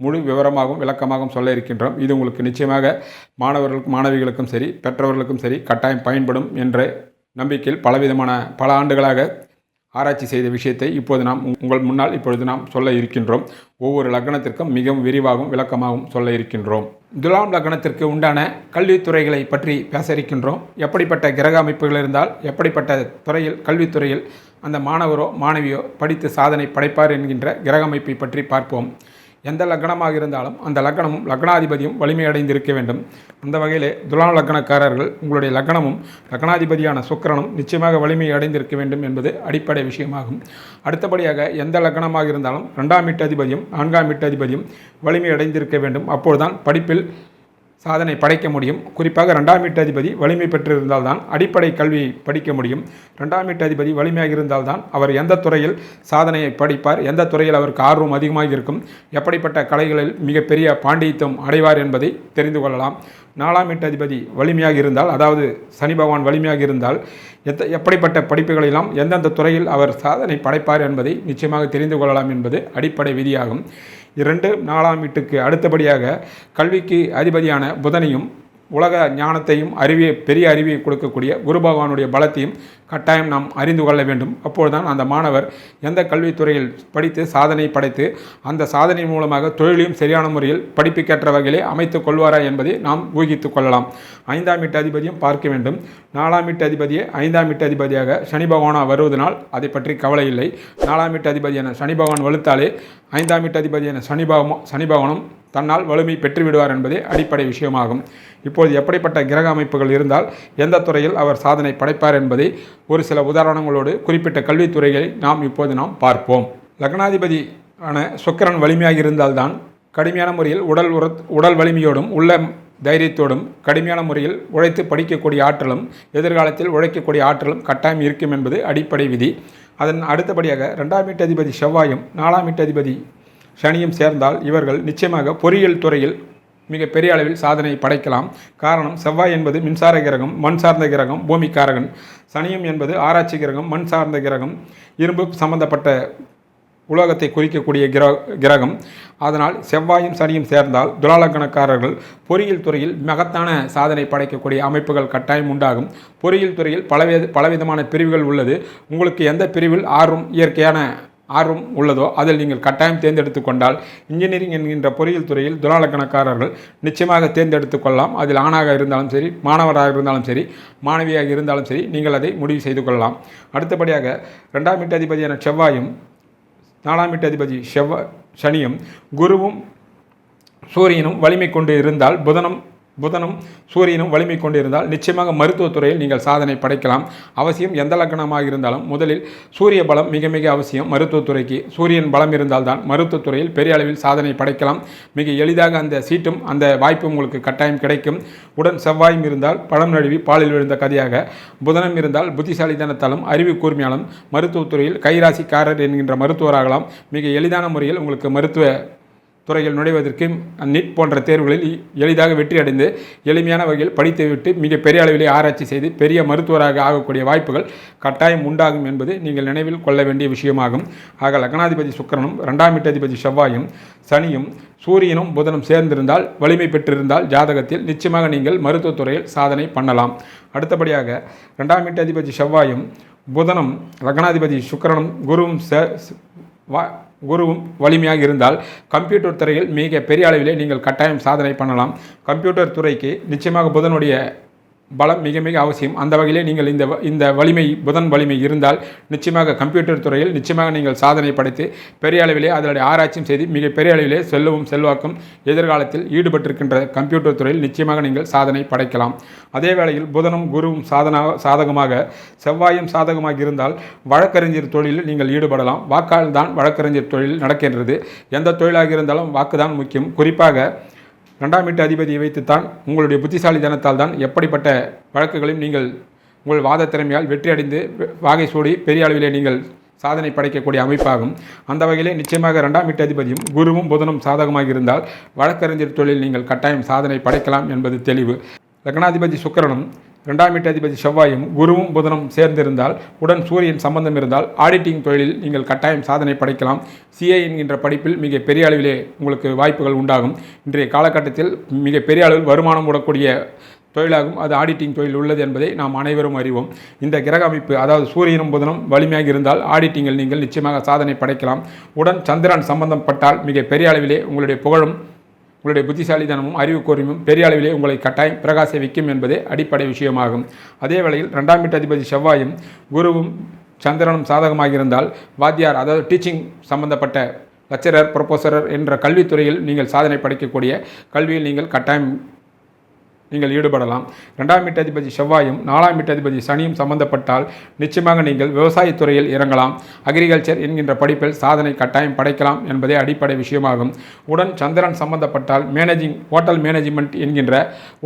முழு விவரமாகவும் விளக்கமாகவும் சொல்ல இருக்கின்றோம். இது உங்களுக்கு நிச்சயமாக மாணவர்களுக்கும் மாணவிகளுக்கும் சரி பெற்றவர்களுக்கும் சரி கட்டாயம் பயன்படும் என்ற நம்பிக்கையில் பலவிதமான பல ஆண்டுகளாக ஆராய்ச்சி செய்த விஷயத்தை இப்போது நாம் உங்கள் முன்னால் இப்பொழுது நாம் சொல்ல இருக்கின்றோம். ஒவ்வொரு லக்னத்திற்கும் மிகவும் விரிவாகவும் விளக்கமாகவும் சொல்ல இருக்கின்றோம். துலாம் லக்னத்திற்கு உண்டான கல்வித்துறைகளை பற்றி பேச இருக்கின்றோம். எப்படிப்பட்ட கிரக அமைப்புகள் இருந்தால் எப்படிப்பட்ட துறையில் கல்வித்துறையில் அந்த மாணவரோ மாணவியோ படித்து சாதனை படைப்பார் என்கின்ற கிரக அமைப்பை பற்றி பார்ப்போம். எந்த லக்னமாக இருந்தாலும் அந்த லக்னமும் லக்னாதிபதியும் வலிமையடைந்திருக்க வேண்டும். அந்த வகையிலே துலாம் லக்னக்காரர்கள் உங்களுடைய லக்னமும் லக்னாதிபதியான சுக்கிரனும் நிச்சயமாக வலிமை அடைந்திருக்க வேண்டும் என்பது அடிப்படை விஷயமாகும். அடுத்தபடியாக எந்த லக்னமாக இருந்தாலும் ரெண்டாம் வீட்டதிபதியும் நான்காம் வீட்டதிபதியும் வலிமை அடைந்திருக்க வேண்டும். அப்போதுதான் படிப்பில் சாதனை படைக்க முடியும். குறிப்பாக ரெண்டாம் வீட்டு அதிபதி வலிமை பெற்றிருந்தால்தான் அடிப்படை கல்வி படிக்க முடியும். ரெண்டாம் வீட்டு அதிபதி வலிமையாக இருந்தால்தான் அவர் எந்த துறையில் சாதனையை படிப்பார் எந்த துறையில் அவருக்கு ஆர்வம் அதிகமாக இருக்கும் எப்படிப்பட்ட கலைகளில் மிகப்பெரிய பாண்டித்யம் அடைவார் என்பதை தெரிந்து கொள்ளலாம். நாலாம் வீட்டு அதிபதி வலிமையாக இருந்தால் அதாவது சனி பகவான் வலிமையாக இருந்தால் எத்த எப்படிப்பட்ட படிப்புகளெல்லாம் எந்தெந்த துறையில் அவர் சாதனை படைப்பார் என்பதை நிச்சயமாக தெரிந்து கொள்ளலாம் என்பது அடிப்படை விதியாகும். இரண்டு நாலாம் வீட்டுக்கு அடுத்தபடியாக கல்விக்கு அதிபதியான புதனையும் உலக ஞானத்தையும் அறிவியை பெரிய அறிவியை கொடுக்கக்கூடிய குரு பகவானுடைய பலத்தையும் கட்டாயம் நாம் அறிந்து கொள்ள வேண்டும். அப்பொழுதுதான் அந்த மாணவர் எந்த கல்வித்துறையில் படித்து சாதனை படைத்து அந்த சாதனை மூலமாக தொழிலையும் சரியான முறையில் படிப்புக்கேற்ற வகையிலே அமைத்துக் கொள்வாரா என்பதை நாம் ஊகித்து கொள்ளலாம். ஐந்தாம் வீட்டு அதிபதியும் பார்க்க வேண்டும். நாலாம் வீட்டு அதிபதியை ஐந்தாம் வீட்டு அதிபதியாக சனி பகவானா வருவதனால் அதை பற்றி கவலை இல்லை. நாலாம் வீட்டு அதிபதியான சனி பகவான் வலுத்தாலே ஐந்தாம் வீட்டு அதிபதியான சனி பகவான் சனி பகவானும் தன்னால் வலிமை பெற்றுவிடுவார் என்பதே அடிப்படை விஷயமாகும். இப்போது எப்படிப்பட்ட கிரக அமைப்புகள் இருந்தால் எந்த துறையில் அவர் சாதனை படைப்பார் என்பதை ஒரு சில உதாரணங்களோடு குறிப்பிட்ட கல்வித்துறைகளை நாம் இப்போது நாம் பார்ப்போம். லக்னாதிபதி ஆன சுக்கிரன் வலிமையாக இருந்தால்தான் கடுமையான முறையில் உடல் உர உடல் வலிமையோடும் உள்ள தைரியத்தோடும் கடுமையான முறையில் உழைத்து படிக்கக்கூடிய ஆற்றலும் எதிர்காலத்தில் உழைக்கக்கூடிய ஆற்றலும் கட்டாயம் இருக்கும் என்பது அடிப்படை விதி. அதன் அடுத்தபடியாக ரெண்டாம் வீட்டு அதிபதி செவ்வாயும் நாலாம் வீட்டு அதிபதி சனியும் சேர்ந்தால் இவர்கள் நிச்சயமாக பொறியியல் துறையில் மிக பெரிய அளவில் சாதனை படைக்கலாம். காரணம் செவ்வாய் என்பது மின்சார கிரகம் மண் சார்ந்த கிரகம் பூமிக்காரகன். சனியும் என்பது ஆராய்ச்சி கிரகம் மண் சார்ந்த கிரகம். இரும்பு சம்பந்தப்பட்ட உலோகத்தை குறிக்கக்கூடிய கிர கிரகம். அதனால் செவ்வாயும் சனியும் சேர்ந்தால் துலாலக்கணக்காரர்கள் பொறியியல் துறையில் மகத்தான சாதனை படைக்கக்கூடிய அமைப்புகள் கட்டாயம் உண்டாகும். பொறியியல் துறையில் பலவித பலவிதமான பிரிவுகள் உள்ளது. உங்களுக்கு எந்த பிரிவில் ஆர்வம் இயற்கையான ஆர்வம் உள்ளதோ அதில் நீங்கள் கட்டாயம் தேர்ந்தெடுத்து கொண்டால் இன்ஜினியரிங் என்கின்ற பொறியியல் துறையில் துலாலக்கணக்காரர்கள் நிச்சயமாக தேர்ந்தெடுத்து கொள்ளலாம். அதில் ஆணாக இருந்தாலும் சரி மாணவராக இருந்தாலும் சரி மாணவியாக இருந்தாலும் சரி நீங்கள் அதை முடிவு செய்து கொள்ளலாம். அடுத்தபடியாக ரெண்டாம் வீட்டு அதிபதியான செவ்வாயும் நாலாம் வீட்டு அதிபதி செவ்வாய் சனியும் குருவும் சூரியனும் வலிமை கொண்டு இருந்தால் புதனும் புதனும் சூரியனும் வலிமை கொண்டிருந்தால் நிச்சயமாக மருத்துவத்துறையில் நீங்கள் சாதனை படைக்கலாம். அவசியம் எந்த லக்கணமாக இருந்தாலும் முதலில் சூரிய பலம் மிக மிக அவசியம். மருத்துவத்துறைக்கு சூரியன் பலம் இருந்தால்தான் மருத்துவத்துறையில் பெரிய அளவில் சாதனை படைக்கலாம். மிக எளிதாக அந்த சீட்டும் அந்த வாய்ப்பும் உங்களுக்கு கட்டாயம் கிடைக்கும். உடன் செவ்வாயும் இருந்தால் பழம் நழுவி பாலில் விழுந்த கதையாக. புதனம் இருந்தால் புத்திசாலித்தனத்தாலும் அறிவு கூர்மையாலும் மருத்துவத்துறையில் கைராசிக்காரர் என்கின்ற மருத்துவராகலாம். மிக எளிதான முறையில் உங்களுக்கு மருத்துவ துறையில் நுழைவதற்கு நீட் போன்ற தேர்வுகளில் எளிதாக வெற்றி அடைந்து எளிமையான வகையில் படித்துவிட்டு மிக பெரிய அளவிலே ஆராய்ச்சி செய்து பெரிய மருத்துவராக ஆகக்கூடிய வாய்ப்புகள் கட்டாயம் உண்டாகும் என்பது நீங்கள் நினைவில் கொள்ள வேண்டிய விஷயமாகும். ஆக லக்னாதிபதி சுக்கரனும் ரெண்டாம் வீட்டதிபதி செவ்வாயும் சனியும் சூரியனும் புதனும் சேர்ந்திருந்தால் வலிமை பெற்றிருந்தால் ஜாதகத்தில் நிச்சயமாக நீங்கள் மருத்துவத்துறையில் சாதனை பண்ணலாம். அடுத்தபடியாக ரெண்டாம் வீட்டதிபதி செவ்வாயும் புதனும் லக்னாதிபதி சுக்கரனும் குருவும் சே- வா குருவும் வலிமையாக இருந்தால் கம்ப்யூட்டர் துறையில் மிக பெரிய அளவிலே நீங்கள் கட்டாயம் சாதனை பண்ணலாம். கம்ப்யூட்டர் துறைக்கு நிச்சயமாக புதனுடைய பலம் மிக மிக அவசியம். அந்த வகையிலே நீங்கள் இந்த வ- இந்த வலிமை புதன் வலிமை இருந்தால் நிச்சயமாக கம்ப்யூட்டர் துறையில் நிச்சயமாக நீங்கள் சாதனை படைத்து பெரிய அளவிலே அதனுடைய ஆராய்ச்சியும் செய்து மிக பெரிய அளவிலே செல்லவும் செல்வாக்கும் எதிர்காலத்தில் ஈடுபட்டிருக்கின்ற கம்ப்யூட்டர் துறையில் நிச்சயமாக நீங்கள் சாதனை படைக்கலாம். அதே வேளையில் புதனும் குருவும் சாதனா சாதகமாக செவ்வாயும் சாதகமாக இருந்தால் வழக்கறிஞர் தொழிலில் நீங்கள் ஈடுபடலாம். வாக்கால் தான் வழக்கறிஞர் தொழில் நடக்கின்றது. எந்த தொழிலாக இருந்தாலும் வாக்கு தான் முக்கியம். குறிப்பாக ரெண்டாம் வீட்டு அதிபதியை வைத்துத்தான் உங்களுடைய புத்திசாலித்தனத்தால் தான் எப்படிப்பட்ட வழக்குகளையும் நீங்கள் உங்கள் வாத திறமையால் வெற்றியடைந்து வாகை சூடி பெரிய அளவிலே நீங்கள் சாதனை படைக்கக்கூடிய அமைப்பாகும். அந்த வகையிலே நிச்சயமாக ரெண்டாம் வீட்டு அதிபதியும் குருவும் புதனும் சாதகமாக இருந்தால் வழக்கறிஞர் தொழில் நீங்கள் கட்டாயம் சாதனை படைக்கலாம் என்பது தெளிவு. லக்னாதிபதி சுக்கரனும் ரெண்டாம் வீட்டு அதிபதி செவ்வாயும் குருவும் புதனும் சேர்ந்திருந்தால் உடன் சூரியன் சம்பந்தம் இருந்தால் ஆடிட்டிங் தொழிலில் நீங்கள் கட்டாயம் சாதனை படைக்கலாம். சிஏ என்கின்ற படிப்பில் மிக பெரிய அளவிலே உங்களுக்கு வாய்ப்புகள் உண்டாகும். இன்றைய காலகட்டத்தில் மிக பெரிய அளவில் வருமானம் விடக்கூடிய தொழிலாகும். அது ஆடிட்டிங் தொழில் உள்ளது என்பதை நாம் அனைவரும் அறிவோம். இந்த கிரக அமைப்பு அதாவது சூரியனும் புதனும் வலிமையாக இருந்தால் ஆடிட்டிங்கில் நீங்கள் நிச்சயமாக சாதனை படைக்கலாம். உடன் சந்திரன் சம்பந்தப்பட்டால் மிக பெரிய அளவிலே உங்களுடைய புகழும் உங்களுடைய புத்திசாலித்தனமும் அறிவு கூர்மையும் பெரிய அளவிலே உங்களை கட்டாயம் பிரகாச வைக்கும் என்பதே அடிப்படை விஷயமாகும். அதே வேளையில் ரெண்டாம் வீட்டு அதிபதி செவ்வாயும் குருவும் சந்திரனும் சாதகமாக இருந்தால் வாத்தியார் அதாவது டீச்சிங் சம்பந்தப்பட்ட லெக்சரர் ப்ரொஃபஸரர் என்ற கல்வித்துறையில் நீங்கள் சாதனை படைக்கக்கூடிய கல்வியில் நீங்கள் கட்டாயம் நீங்கள் ஈடுபடலாம். ரெண்டாம் வீட்டதிபதி செவ்வாயும் நாலாம் வீட்டதிபதி சனியும் சம்பந்தப்பட்டால் நிச்சயமாக நீங்கள் விவசாயத்துறையில் இறங்கலாம். அக்ரிகல்ச்சர் என்கின்ற படிப்பில் சாதனை கட்டாயம் படைக்கலாம் என்பதே அடிப்படை விஷயமாகும். உடன் சந்திரன் சம்பந்தப்பட்டால் மேனேஜிங் ஹோட்டல் மேனேஜ்மெண்ட் என்கின்ற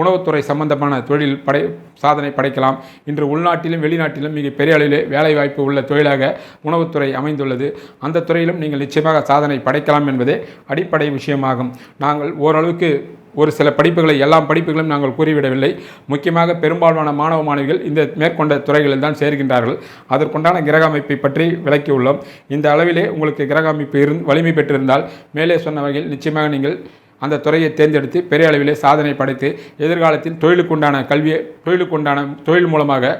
உணவுத்துறை சம்பந்தமான தொழில் படை சாதனை படைக்கலாம். இன்று உள்நாட்டிலும் வெளிநாட்டிலும் மிக பெரிய அளவிலே வேலைவாய்ப்பு உள்ள தொழிலாக உணவுத்துறை அமைந்துள்ளது. அந்த துறையிலும் நீங்கள் நிச்சயமாக சாதனை படைக்கலாம் என்பதே அடிப்படை விஷயமாகும். நாங்கள் ஓரளவுக்கு ஒரு சில படிப்புகளை எல்லா படிப்புகளும் நாங்கள் கூறிவிடவில்லை. முக்கியமாக பெரும்பாலான மாணவ மாணவிகள் இந்த மேற்கொண்ட துறைகளில் தான் சேர்கின்றார்கள். அதற்குண்டான கிரக அமைப்பை பற்றி விளக்கியுள்ளோம். இந்த அளவிலே உங்களுக்கு கிரக அமைப்பு இருந் வலிமை பெற்றிருந்தால் மேலே சொன்ன வகையில் நிச்சயமாக நீங்கள் அந்த துறையை தேர்ந்தெடுத்து பெரிய அளவிலே சாதனை படைத்து எதிர்காலத்தில் தொழிலுக்குண்டான கல்வியை தொழிலுக்குண்டான தொழில் மூலமாக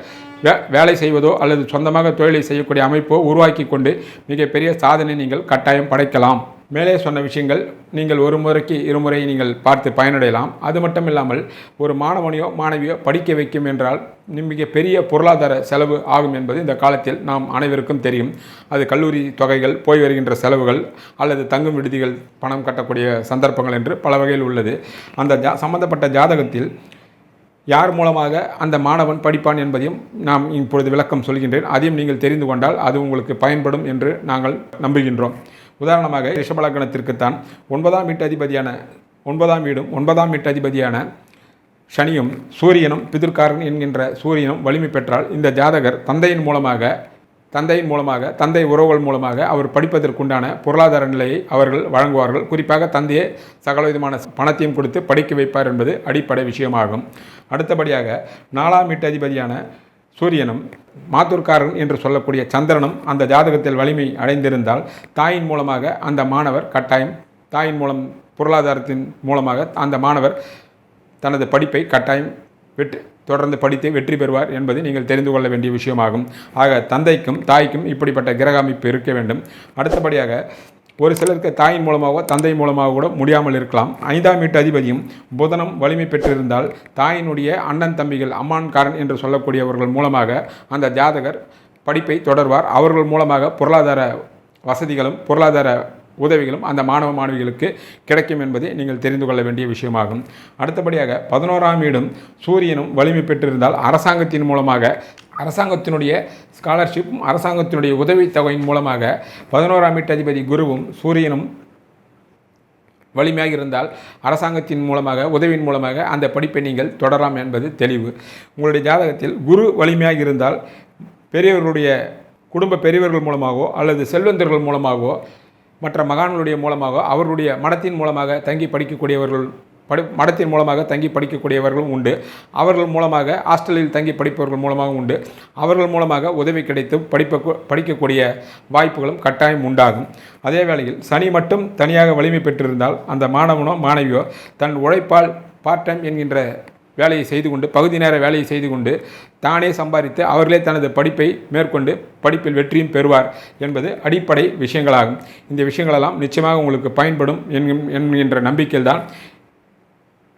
வே வேலை செய்வதோ அல்லது சொந்தமாக தொழிலை செய்யக்கூடிய அமைப்போ உருவாக்கி கொண்டு மிகப்பெரிய சாதனை நீங்கள் கட்டாயம் படைக்கலாம். மேலே சொன்ன விஷயங்கள் நீங்கள் ஒரு முறைக்கு இருமுறை நீங்கள் பார்த்து பயனடையலாம். அது மட்டும் இல்லாமல் ஒரு மாணவனையோ மாணவியோ படிக்க வைக்கும் என்றால் மிக பெரிய பொருளாதார செலவு ஆகும் என்பது இந்த காலத்தில் நாம் அனைவருக்கும் தெரியும். அது கல்லூரி தொகைகள் போய் வருகின்ற செலவுகள் அல்லது தங்கும் விடுதிகள் பணம் கட்டக்கூடிய சந்தர்ப்பங்கள் என்று பல வகையில் உள்ளது. அந்த ஜா சம்பந்தப்பட்ட ஜாதகத்தில் யார் மூலமாக அந்த மாணவன் படிப்பான் என்பதையும் நாம் இப்பொழுது விளக்கம் சொல்கின்றேன். அதையும் நீங்கள் தெரிந்து கொண்டால் அது உங்களுக்கு பயன்படும் என்று நாங்கள் நம்புகின்றோம். உதாரணமாக ரிஷபலக்கணத்திற்குத்தான் ஒன்பதாம் வீட்டு அதிபதியான ஒன்பதாம் வீடும் ஒன்பதாம் வீட்டு அதிபதியான சனியும் சூரியனும் பிதிர்காரன் என்கின்ற சூரியனும் வலிமை பெற்றால் இந்த ஜாதகர் தந்தையின் மூலமாக தந்தையின் மூலமாக தந்தை உறவுகள் மூலமாக அவர் படிப்பதற்குண்டான பொருளாதார நிலையை அவர்கள் வழங்குவார்கள். குறிப்பாக தந்தையே சகல விதமான பணத்தையும் கொடுத்து படிக்க வைப்பார் என்பது அடிப்படை விஷயமாகும். அடுத்தபடியாக நாலாம் வீட்டு அதிபதியான சூரியனும் மாத்தூர்காரன் என்று சொல்லக்கூடிய சந்திரனும் அந்த ஜாதகத்தில் வலிமை அடைந்திருந்தால் தாயின் மூலமாக அந்த மாணவர் கட்டாயம் தாயின் மூலம் பொருளாதாரத்தின் மூலமாக அந்த மாணவர் தனது படிப்பை கட்டாயம் வெற்றி தொடர்ந்து படித்து வெற்றி பெறுவார் என்பது நீங்கள் தெரிந்து கொள்ள வேண்டிய விஷயமாகும். ஆக தந்தைக்கும் தாய்க்கும் இப்படிப்பட்ட கிரக அமைப்பு இருக்க வேண்டும். அடுத்தபடியாக ஒரு சிலருக்கு தாயின் மூலமாகவோ தந்தை மூலமாக கூட முடியாமல் இருக்கலாம். ஐந்தாம் வீட்டு அதிபதியும் புதனம் வலிமை பெற்றிருந்தால் தாயினுடைய அண்ணன் தம்பிகள் அம்மான்காரன் என்று சொல்லக்கூடியவர்கள் மூலமாக அந்த ஜாதகர் படிப்பை தொடர்வார். அவர்கள் மூலமாக பொருளாதார வசதிகளும் பொருளாதார உதவிகளும் அந்த மாணவ மாணவிகளுக்கு கிடைக்கும் என்பதை நீங்கள் தெரிந்து கொள்ள வேண்டிய விஷயமாகும். அடுத்தபடியாக பதினோராம் வீடும் சூரியனும் வலிமை பெற்றிருந்தால் அரசாங்கத்தின் மூலமாக அரசாங்கத்தினுடைய ஸ்காலர்ஷிப்பும் அரசாங்கத்தினுடைய உதவித்தொகையின் மூலமாக பதினோராம் வீட்டு அதிபதி குருவும் சூரியனும் வலிமையாக இருந்தால் அரசாங்கத்தின் மூலமாக உதவியின் மூலமாக அந்த படிப்பை நீங்கள் தொடரலாம் என்பது தெளிவு. உங்களுடைய ஜாதகத்தில் குரு வலிமையாக இருந்தால் பெரியவர்களுடைய குடும்ப பெரியவர்கள் மூலமாகவோ அல்லது செல்வந்தர்கள் மூலமாகவோ மற்ற மகான்களுடைய மூலமாக அவர்களுடைய மடத்தின் மூலமாக தங்கி படிக்கக்கூடியவர்கள் படி மடத்தின் மூலமாக தங்கி படிக்கக்கூடியவர்களும் உண்டு. அவர்கள் மூலமாக ஹாஸ்டலில் தங்கி படிப்பவர்கள் மூலமாகவும் உண்டு. அவர்கள் மூலமாக உதவி கிடைத்து படிப்ப படிக்கக்கூடிய வாய்ப்புகளும் கட்டாயம் உண்டாகும். அதே வேளையில் சனி மட்டும் தனியாக வலிமை பெற்றிருந்தால் அந்த மாணவனோ மாணவியோ தன் உழைப்பால் பார்ட் டைம் என்கின்ற வேலையை செய்து கொண்டு பகுதி நேர வேலையை செய்து கொண்டு தானே சம்பாதித்து அவர்களே தனது படிப்பை மேற்கொண்டு படிப்பில் வெற்றியும் பெறுவார் என்பது அடிப்படை விஷயங்களாகும். இந்த விஷயங்களெல்லாம் நிச்சயமாக உங்களுக்கு பயன்படும் என்கின்- என்கின்ற நம்பிக்கையில்தான்